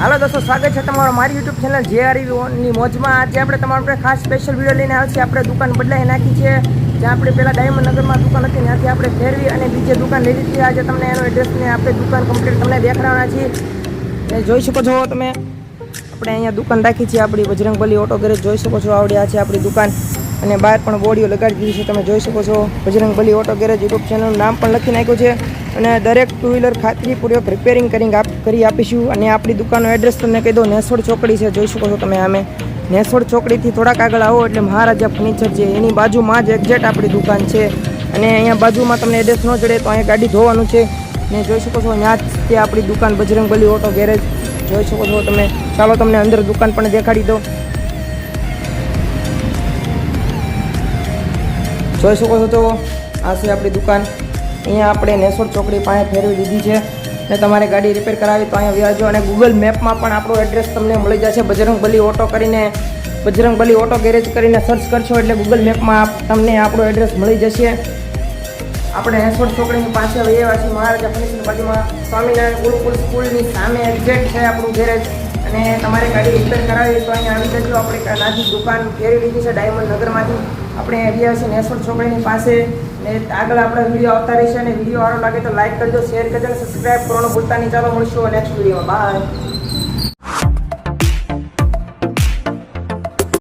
હાલો દોસ્તો, સ્વાગત છે તમારો મારી યુટ્યુબ ચેનલ જે આર મોજમાં. આજે આપણે તમારા માટે ખાસ સ્પેશિયલ વીડિયો લઈને આવ્યા છીએ. આપણે દુકાન બદલાઈ નાખી છે. જ્યાં આપણે પહેલાં ડાયમંડ નગરમાં દુકાન હતી, ત્યાંથી આપણે ફેરવી અને બીજે દુકાન લઈ લીધી. છે આજે તમને એનો એડ્રેસ ને આપણે દુકાન કમ્પ્લીટ તમને દેખાડવાના છીએ. એ જોઈ શકો છો તમે. આપણે અહીંયા દુકાન રાખી છે. આપણી બજરંગબલી ઓટો ગેરેજ જોઈ શકો છો. આવડ્યા છે આપણી દુકાન. અને બહાર પણ બોડીઓ લગાડી દીધી છે, તમે જોઈ શકો છો. બજરંગબલી ઓટો ગેરેજ યુટ્યુબ ચેનલનું નામ પણ લખી નાખ્યું છે. અને દરેક ટુ વ્હીલર ખાતરીપૂર્વક રિપેરિંગ કરી આપ કરી આપીશું. અને આપણી દુકાનનું એડ્રેસ તમને કહી દો નેસોડ ચોકડી છે, જોઈ શકો છો તમે આમે. નેસોડ ચોકડીથી થોડાક આગળ આવો, એટલે મહારાજા ફર્નિચર છે, એની બાજુમાં જ એક્ઝેક્ટ આપણી દુકાન છે. અને અહીંયા બાજુમાં તમને એડ્રેસ ન જડે તો અહીંયા ગાડી ધોવાનું છે. ને જોઈ શકો છો, ત્યાં જ તે આપણી દુકાન બજરંગબલી ઓટો ગેરેજ. જોઈ શકો છો તમે. ચાલો તમને અંદર દુકાન પણ દેખાડી દો જોઈ શકો છો તો આ છે આપણી દુકાન. અહીંયા આપણે નેસોડ ચોકડી પાસે ફેરવી દીધી છે. ને તમારે ગાડી રિપેર કરાવી તો અહીંયા વ્યાજો અને ગૂગલ મેપમાં પણ આપણું એડ્રેસ તમને મળી જશે. બજરંગબલી ઓટો કરીને બજરંગબલી ઓટો ગેરેજ કરીને સર્ચ કરશો એટલે ગૂગલ મેપમાં તમને આપણું એડ્રેસ મળી જશે. આપણે નેસોડ ચોકડીની પાસે વહીએ છીએ મહારાજા ફર્નિચરની બાજુમાં. સ્વામિનારાયણ ગુરુકુલ સ્કૂલની સામે એક્ઝેક્ટ છે આપણું ગેરેજ અને તમારે ગાડી રિપેર કરાવી તો અહીંયા આવી જજો. આપણે નાની દુકાન ફેરવી લીધી છે, ડાયમંડ નગરમાંથી. આપણે એરિયા છે નેસોડ ચોકડીની પાસે. ને આગળ આપણા વીડિયો આવતા રહેશે અને વીડિયો સારો લાગે તો લાઇક કરજો શેર કરજો સબસ્ક્રાઈબ કરવાનું ભૂલતા નહીં. ચાલો, મળશું નેક્સ્ટ વિડીયોમાં. બાય